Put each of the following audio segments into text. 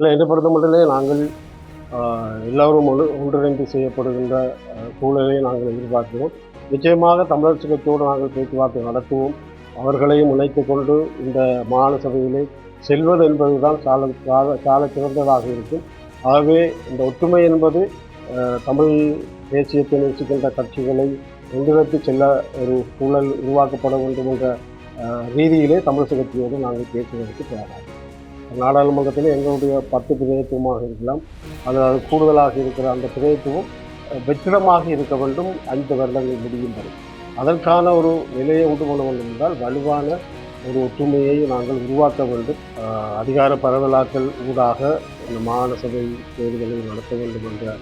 இல்லை இதை பொறுத்த மட்டிலே நாங்கள் எல்லோரும் ஒன்று ஒன்றிணைந்து செய்யப்படுகின்ற சூழலை நாங்கள் எதிர்பார்க்கிறோம். நிச்சயமாக தமிழர் கட்சியோடு நாங்கள் பேச்சுவார்த்தை நடத்துவோம். அவர்களையும் இணைத்து கொண்டு இந்த மாகாண சபையிலே செல்வது என்பதுதான் சால சால சால சிறந்ததாக இருக்கும். ஆகவே இந்த ஒற்றுமை என்பது தமிழ் தேசியத்தை நேசிக்கின்ற கட்சிகளை ஒன்றிணைத்து செல்ல ஒரு சூழல் உருவாக்கப்பட வேண்டும் என்ற ரீதியிலே தமிழ் கட்சியோடு நாங்கள் பேசுவதற்கு தயாராக நாடாளுமன்றத்தில் எங்களுடைய பத்து பிரதித்துவமாக இருக்கலாம். அதில் அது கூடுதலாக இருக்கிற அந்த பிரதித்துவம் வெற்றிடமாக இருக்க வேண்டும். ஐந்து வருடங்கள் முடியும் வரை அதற்கான ஒரு நிலையை உண்டு கொள்ள வேண்டும் என்றால் வலுவான ஒரு ஒற்றுமையை நாங்கள் உருவாக்க வேண்டும். அதிகார பரவலாக்கல் ஊடாக இந்த மாகாண சபை தேர்தலை நடத்த வேண்டும் என்ற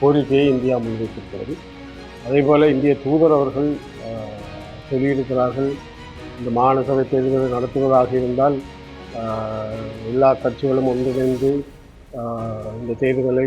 கோரிக்கையை இந்தியா முன்வைத்திருக்கிறது. அதேபோல் இந்திய தூதர் அவர்கள் சொல்லியிருக்கிறார்கள் இந்த மாகாண சபை தேர்தலை நடத்துவதாக இருந்தால் எல்லா கட்சிகளும் ஒன்றிணைந்து இந்த தேர்தலை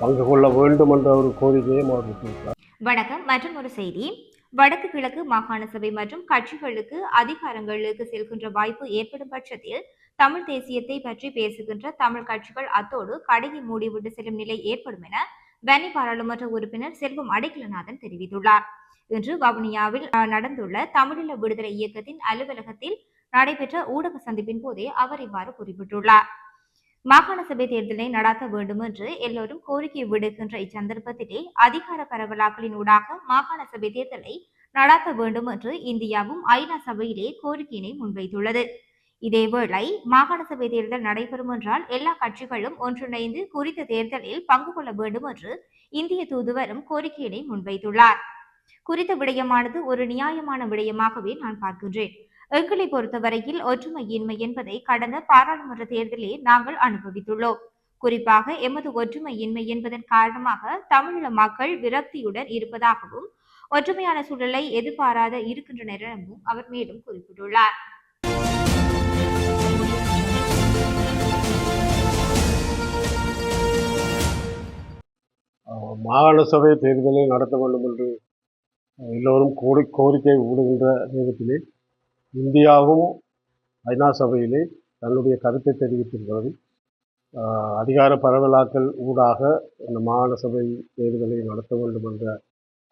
பங்கு கொள்ள வேண்டும் என்ற ஒரு கோரிக்கையும் அவர் விட்டிருக்கிறார் வணக்கம். மற்றும் ஒரு செய்தி. வடக்கு கிழக்கு மாகாண சபை மற்றும் கட்சிகளுக்கு அதிகாரங்களுக்கு செல்கின்ற வாய்ப்பு ஏற்படும் பட்சத்தில் தமிழ் தேசியத்தை பற்றி பேசுகின்ற தமிழ் கட்சிகள் அத்தோடு கடையை மூடிவிட்டு செல்லும் நிலை ஏற்படும் என வன்னி பாராளுமன்ற உறுப்பினர் செல்வம் அடைக்கலநாதன் தெரிவித்துள்ளார். இன்று வவுனியாவில் நடந்துள்ள தமிழீழ விடுதலை இயக்கத்தின் அலுவலகத்தில் நடைபெற்ற ஊடக சந்திப்பின் போதே அவர் இவ்வாறு குறிப்பிட்டுள்ளார். மாகாண சபை தேர்தலை நடாத்த வேண்டும் என்று எல்லோரும் கோரிக்கை விடுக்கின்ற இச்சந்தர்ப்பத்திலே அதிகார பரவலாக்களின் ஊடாக மாகாண சபை தேர்தலை நடாத்த வேண்டும் என்று இந்தியாவும் ஐநா சபையிலே கோரிக்கையினை முன்வைத்துள்ளது. இதேவேளை மாகாண சபை தேர்தல் நடைபெறும் என்றால் எல்லா கட்சிகளும் ஒன்றிணைந்து குறித்த தேர்தலில் பங்கு கொள்ள வேண்டும் என்று இந்திய தூதுவரும் கோரிக்கையினை முன்வைத்துள்ளார். குறித்த விடயமானது ஒரு நியாயமான விடயமாகவே நான் பார்க்கின்றேன். எங்களை பொறுத்தவரையில் ஒற்றுமையின்மை என்பதை கடந்த பாராளுமன்ற தேர்தலில் நாங்கள் அனுபவித்துள்ளோம். குறிப்பாக எமது ஒற்றுமையின்மை என்பதன் காரணமாக தமிழீழ மக்கள் விரக்தியுடன் இருப்பதாகவும் ஒற்றுமையான சூழலை எதிர்பாராத இருக்கின்றனர் எனவும் அவர் மேலும் குறிப்பிட்டுள்ளார். மாகாண சபை தேர்தலை நடத்த வேண்டும் என்று எல்லோரும் கோரி கோரிக்கை விடுகின்ற நேரத்திலே இந்தியாவும் ஐநா சபையிலே தன்னுடைய கருத்தை தெரிவித்திருக்கிறது. அதிகார பரவலாக்கல் ஊடாக இந்த மாகாண சபை தேர்தலை நடத்த வேண்டும் என்ற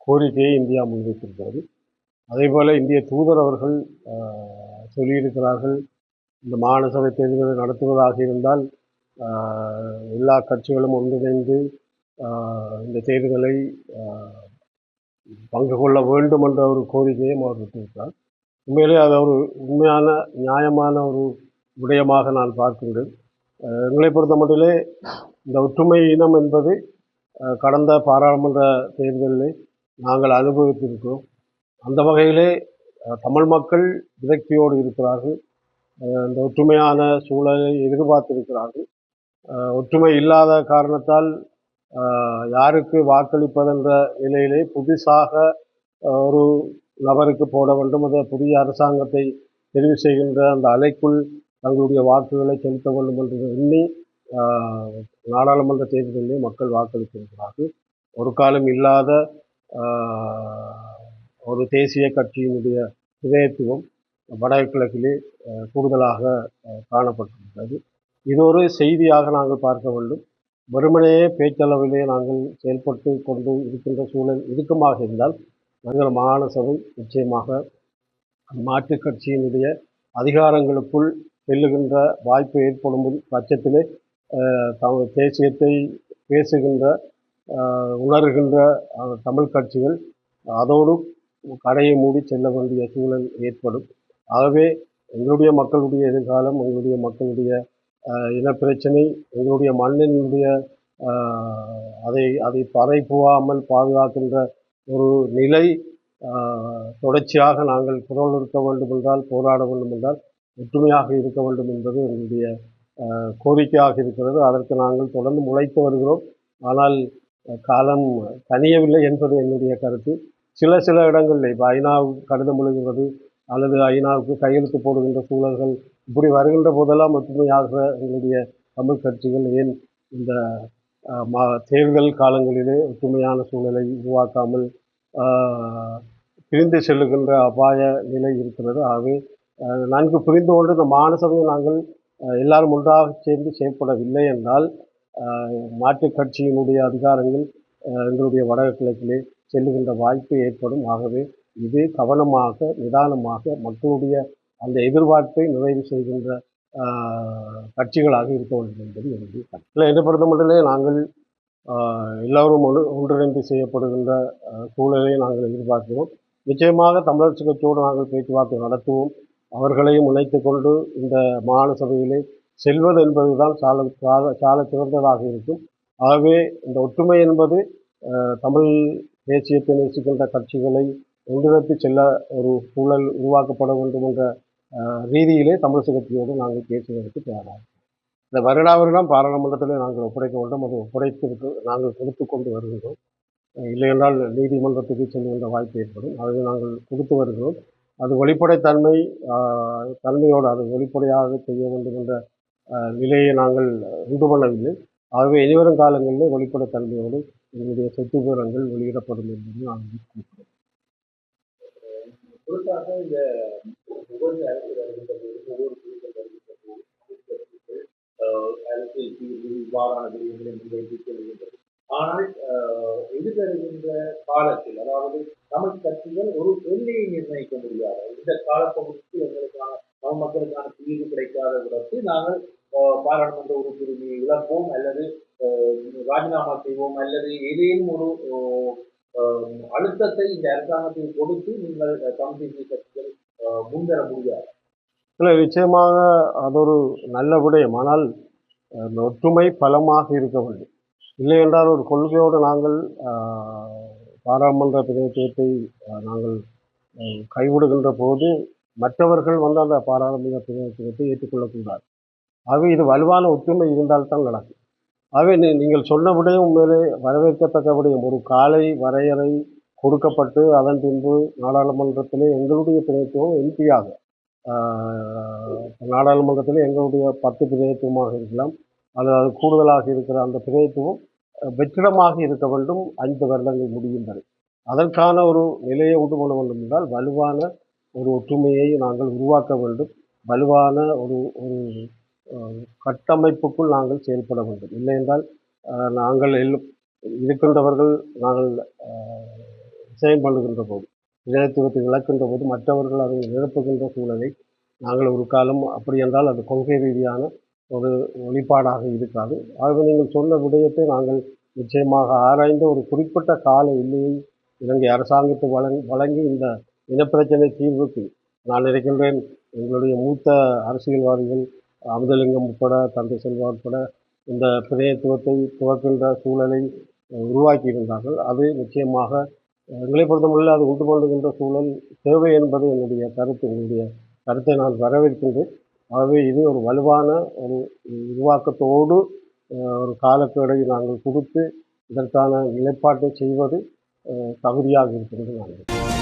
கோரிக்கையை இந்தியா முன்வைத்திருக்கிறது. அதேபோல் இந்திய தூதர் அவர்கள் சொல்லியிருக்கிறார்கள் இந்த மாகாண சபை தேர்தலை நடத்துவதாக இருந்தால் எல்லா கட்சிகளும் ஒன்றிணைந்து இந்த தேர்தலை பங்கு கொள்ள வேண்டும் என்ற ஒரு கோரிக்கையும் அவர் விட்டிருக்கிறார். உண்மையிலே அது ஒரு உண்மையான நியாயமான ஒரு விடயமாக நான் பார்க்கின்றேன். எங்களை பொறுத்த மட்டிலே இந்த ஒற்றுமை இனம் என்பது கடந்த பாராளுமன்ற தேர்தலில் நாங்கள் அனுபவித்திருக்கிறோம். அந்த வகையிலே தமிழ் மக்கள் விரக்தியோடு இருக்கிறார்கள். இந்த ஒற்றுமையான சூழலை எதிர்பார்த்திருக்கிறார்கள். ஒற்றுமை இல்லாத காரணத்தால் யாருக்கு வாக்களிப்பதென்ற நிலையிலே புதுசாக ஒரு நபருக்கு போட வேண்டும் அதை புதிய அரசாங்கத்தை தெரிவு செய்கின்ற அந்த அலைக்குள் தங்களுடைய வாக்குகளை செலுத்த வேண்டும் என்று எண்ணி நாடாளுமன்ற தேர்தலிலே மக்கள் வாக்களித்திருக்கிறார்கள். ஒரு காலம் இல்லாத ஒரு தேசிய கட்சியினுடைய இதயத்துவம் வடகிழக்கிலே கூடுதலாக காணப்பட்டிருக்கிறது. இது ஒரு செய்தியாக நாங்கள் பார்க்க வேண்டும். வெறுமனையே பேச்சளவிலே நாங்கள் செயல்பட்டு கொண்டு இருக்கின்ற சூழல் இறுக்கமாக இருந்தால் நாங்கள் மாகாண சபை நிச்சயமாக மாற்றுக் கட்சியினுடைய அதிகாரங்களுக்குள் செல்லுகின்ற வாய்ப்பு ஏற்படும் பட்சத்திலே தமது தேசியத்தை பேசுகின்ற உணர்கின்ற தமிழ் கட்சிகள் அதோடு கடையை மூடி செல்ல வேண்டிய சூழல் ஏற்படும். ஆகவே எங்களுடைய மக்களுடைய எதிர்காலம் எங்களுடைய மக்களுடைய இனப்பிரச்சனை எங்களுடைய மண்ணினுடைய அதை அதை பறை போகாமல் பாதுகாக்கின்ற ஒரு நிலை தொடர்ச்சியாக நாங்கள் குரல் இருக்க வேண்டும் என்றால் போராட வேண்டும் என்றால் ஒற்றுமையாக இருக்க வேண்டும் என்பது எங்களுடைய கோரிக்கையாக இருக்கிறது. அதற்கு நாங்கள் தொடர்ந்து உழைத்து வருகிறோம். ஆனால் காலம் தனியவில்லை என்பது என்னுடைய கருத்து. சில சில இடங்களில் இப்போ ஐநா கடிதம் எழுதுகிறது அல்லது ஐநாவுக்கு கையெழுத்து போடுகின்ற சூழல்கள் இப்படி வருகின்ற போதெல்லாம் ஒற்றுமையாக எங்களுடைய தமிழ் கட்சிகள் ஏன் இந்த தேர்தல் காலங்களிலே ஒற்றுமையான சூழலை உருவாக்காமல் பிரிந்து செல்லுகின்ற அபாய நிலை இருக்கிறது. ஆகவே நன்கு புரிந்து கொண்டு இந்த மாநிலசபையை நாங்கள் எல்லாரும் ஒன்றாக சேர்ந்து செயல்படவில்லை என்றால் மாற்றுக் கட்சியினுடைய அதிகாரங்கள் எங்களுடைய வடக கிழக்கிலே செல்லுகின்ற வாய்ப்பு ஏற்படும். ஆகவே இது கவனமாக நிதானமாக மக்களுடைய அந்த எதிர்பார்ப்பை நிறைவு செய்கின்ற கட்சிகளாக இருக்க வேண்டும் என்பது என்னுடைய கருத்து. இல்லை என்னை பொறுத்தமட்டிலே நாங்கள் எல்லோரும் ஒன்று ஒன்றிணைந்து செய்யப்படுகின்ற சூழலை நாங்கள் எதிர்பார்க்கிறோம். நிச்சயமாக தமிழரசு கட்சியோடு நாங்கள் பேச்சுவார்த்தை நடத்துவோம். அவர்களையும் இணைத்து கொண்டு இந்த மாகாண சபையிலே செல்வது என்பதுதான் சால சால சால சிறந்ததாக இருக்கும். ஆகவே இந்த ஒற்றுமை என்பது தமிழ் தேசியத்தை நேசிக்கின்ற கட்சிகளை ஒன்றிணைத்து செல்ல ஒரு சூழல் உருவாக்கப்பட வேண்டும் என்ற ரீதியிலே தமிழ் கட்சியோடு நாங்கள் பேசுவதற்கு தயாராக இந்த வருடா வருடம் பாராளுமன்றத்தில் நாங்கள் ஒப்படைக்க வேண்டும். அது ஒப்படைத்திருக்கு நாங்கள் கொடுத்து கொண்டு வருகிறோம். இல்லையென்றால் நீதிமன்றத்துக்கு செல்கின்ற வாய்ப்பு ஏற்படும். அதை நாங்கள் கொடுத்து வருகிறோம். அது வெளிப்படைத்தன்மை தன்மையோடு அது வெளிப்படையாக செய்ய வேண்டும் என்ற நிலையை நாங்கள் உண்டு பண்ணவில்லை. ஆகவே இனிவரும் காலங்களில் வெளிப்படைத்தன்மையோடு எங்களுடைய சொத்து விவரங்கள் வெளியிடப்படும் என்பது நான் குறிப்பிடுகிறேன். ஒவ்வொரு நேரத்தில் வருகின்ற போது ஒவ்வொரு குழுக்கள் வருகின்ற போது எதிர்க்கட்சிகள், இவ்வாறான முன்வைத்து செல்கின்றது ஆனால் ஆஹ், எதிர்வருகின்ற காலத்தில் அதாவது தமிழ் கட்சிகள் ஒரு எல்லையை நிர்ணயிக்க முடியாது. இந்த காலப்பகுதிக்கு எங்களுக்கான தமிழ் மக்களுக்கான தீர்வு கிடைக்காத விடத்து நாங்கள் பாராளுமன்ற உறுப்பினரை இழப்போம் அல்லது ராஜினாமா செய்வோம் அல்லது ஏதேனும் ஒரு அழுத்தத்தை இந்த அரசாங்கத்தில் கொடுத்து நீங்கள் தமிழ் தேசிய கட்சி முன்வர முடியாது. இல்லை நிச்சயமாக அது ஒரு நல்ல விடயம். ஆனால் ஒற்றுமை பலமாக இருக்க வேண்டும். இல்லை என்றால் ஒரு கொள்கையோடு நாங்கள் பாராளுமன்ற பிரதிநிதித்துவத்தை நாங்கள் கைவிடுகின்ற போது மற்றவர்கள் வந்து அந்த பாராளுமன்ற பிரதிநிதித்துவத்தை ஏற்றுக்கொள்ளக்கூடாது. ஆகவே இது வலுவான ஒற்றுமை இருந்தால்தான் நடக்கும். ஆகவே நீ நீங்கள் சொன்ன விடயம் உண்மையிலே வரவேற்கத்தக்க விடயம். ஒரு காலை வரையறை கொடுக்கப்பட்டு அதன் பின்பு நாடாளுமன்றத்திலே எங்களுடைய பிரதிநிதித்துவம் எம்பியாக நாடாளுமன்றத்தில் எங்களுடைய பத்து பிரதிநிதித்துவமாக இருக்கலாம். அல்லது அது கூடுதலாக இருக்கிற அந்த பிரதிநிதித்துவம் வெற்றிடமாக இருக்க வேண்டும் ஐந்து வருடங்கள் முடியும் வரை அதற்கான ஒரு நிலையை உண்டு பண்ண வேண்டும் என்றால் வலுவான ஒரு ஒற்றுமையை நாங்கள் உருவாக்க வேண்டும். வலுவான ஒரு ஒரு கட்டமைப்புக்குள் நாங்கள் செயல்பட வேண்டும். இல்லை என்றால் நாங்கள் எல்லும் இருக்கின்றவர்கள் நாங்கள் அஹ், பண்ணுகின்ற போது பிரதிநிதித்துவத்தை இழக்கின்ற போது மற்றவர்கள் அதை நிரப்புகின்ற சூழலை நாங்கள் ஒரு காலம் அப்படி என்றால் அது கொள்கை ரீதியான ஒரு வெளிப்பாடாக இருக்காது. ஆகவே நீங்கள் சொன்ன விடயத்தை நாங்கள் நிச்சயமாக ஆராய்ந்த ஒரு குறிப்பிட்ட கால எல்லையை இலங்கை அரசாங்கத்தை வழங்கி வழங்கி இந்த இனப்பிரச்சனை தீர்வுக்கு நான் நினைக்கின்றேன் எங்களுடைய மூத்த அரசியல்வாதிகள் அமுதலிங்கம் உட்பட தந்தை செல்வா உட்பட இந்த பிரதிநிதித்துவத்தை துவக்கின்ற சூழலை உருவாக்கியிருந்தார்கள். அது நிச்சயமாக எங்களை பொறுத்தவரையில் அது உண்டு பண்ணுகின்ற சூழல் தேவை என்பது என்னுடைய கருத்து என்னுடைய கருத்தை நான் வரவேற்கின்றேன் ஆகவே இது ஒரு வலுவான ஒரு உருவாக்கத்தோடு ஒரு காலக்கெடை நாங்கள் கொடுத்து இதற்கான நிலைப்பாட்டை செய்வது தகுதியாக இருக்கிறது நான் நினைக்கிறேன்.